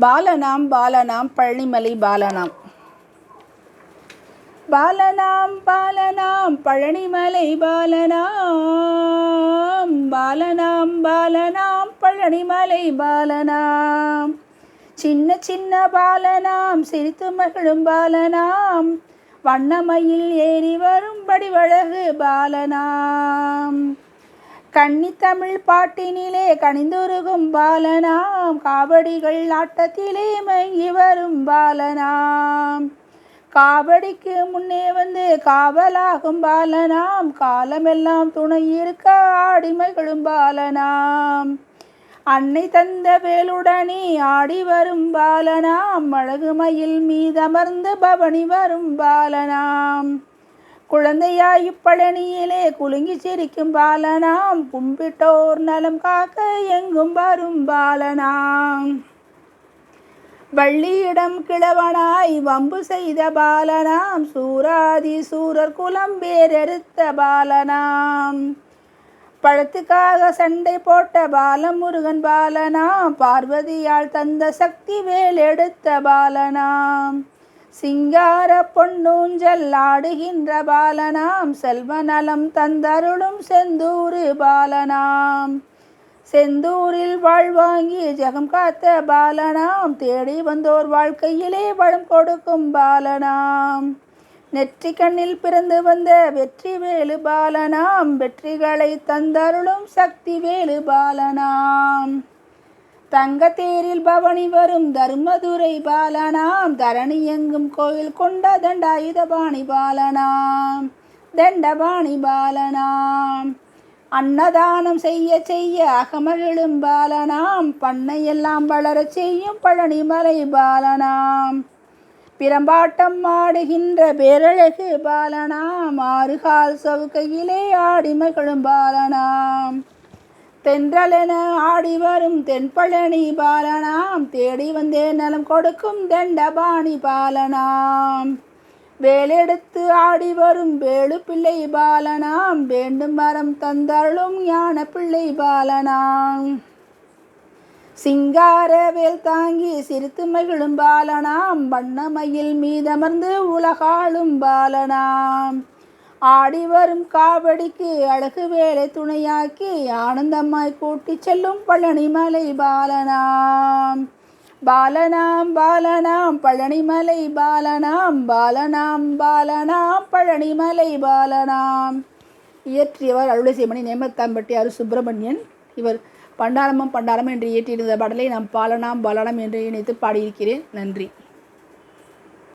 பாலனாம் பாலனாம் பழனிமலை பாலனாம். பாலனாம் பாலனாம் பழனிமலை பாலனாம். பாலனாம் பாலனாம் பழனிமலை பாலனாம். சின்ன சின்ன பாலனாம் சிரித்து மகிழும் பாலனாம். வண்ணமயில் ஏறி வரும்படி வழகு பாலனாம். கன்னித்தமிழ் பாட்டினிலே கனிந்துருகும் பாலனாம் காவடிகள் ஆட்டத்திலே மங்கி வரும் பாலனாம். காவடிக்கு முன்னே வந்து காவலாகும் பாலனாம் காலமெல்லாம் துணை இருக்க ஆடிமைகளும் பாலனாம். அன்னை தந்த வேலுடனே ஆடி வரும் பாலனாம் அழகு மயில் மீதமர்ந்து பவனி வரும் பாலனாம். குழந்தையாய் இப்பழனியிலே குலுங்கி சிரிக்கும் பாலனாம் கும்பிட்டோர் நலம் காக்க எங்கும் வரும் பாலனாம். வள்ளியிடம் கிழவனாய் வம்பு செய்த பாலனாம் சூராதி சூரர் குலம் வேறெடுத்த பாலனாம். பழத்துக்காக சண்டை போட்ட பாலமுருகன் பாலனாம் பார்வதியால் தந்த சக்தி வேல் எடுத்த பாலனாம். சிங்கார பொன்னூஞ்சல் ஆடுகின்ற பாலனாம் செல்வநலம் தந்தருளும் செந்தூரு பாலனாம். செந்தூரில் வாழ்வாங்கி ஜெகம் காத்த பாலனாம் தேடி வந்தோர் வாழ்க்கையிலே வளம் கொடுக்கும் பாலனாம். நெற்றி கண்ணில் பிறந்து வந்த வெற்றி வேலு பாலனாம் வெற்றிகளை தந்தருளும் சக்தி வேலு பாலனாம். தங்கத்தேரில் பவனி வரும் தர்மதுரை பாலனாம். தரணி எங்கும் கோயில் கொண்ட தண்டாயுதபாணி பாலனாம். தண்டபாணி பாலனாம். அன்னதானம் செய்ய செய்ய அகமகிழும் பாலனாம். பண்ணையெல்லாம் வளரச் செய்யும் பழனிமலை பாலனாம். பிரம்பாட்டம் ஆடுகின்ற பேரழகு பாலனாம். ஆறுகால் சவுக்கையிலே ஆடி மகிழும் பாலனாம். தென்றலென ஆடி வரும் தென்பழனி பாலனாம். தேடி வந்தே நலம் கொடுக்கும் தண்டபாணி பாலனாம். வேலெடுத்து ஆடி வரும் வேலு பிள்ளை பாலனாம். வேண்டும் மரம் தந்தருளும் ஞான பிள்ளை பாலனாம். சிங்கார வேல் தாங்கி சிரித்து மகிழும் பாலனாம். வண்ணமயில் மீதமர்ந்து உலகாளும் பாலனாம். ஆடி வரும் காவடிக்கு அழகு வேலை துணையாக்கி ஆனந்தமாய் கூட்டி செல்லும் பழனிமலை பாலனாம். பாலனாம் பாலனாம் பழனிமலை பாலனாம் பாலனாம் பாலனாம் பழனிமலை பாலனாம். இயற்றியவர் அருளசிமணி நேமத்தாம்பட்டி அரு சுப்பிரமணியன். இவர் பண்டாரமும் பண்டாரம் என்று இயற்றியிருந்த பாடலை நாம் பாலனாம் பாலனம் என்று இணைத்து பாடியிருக்கிறேன். நன்றி.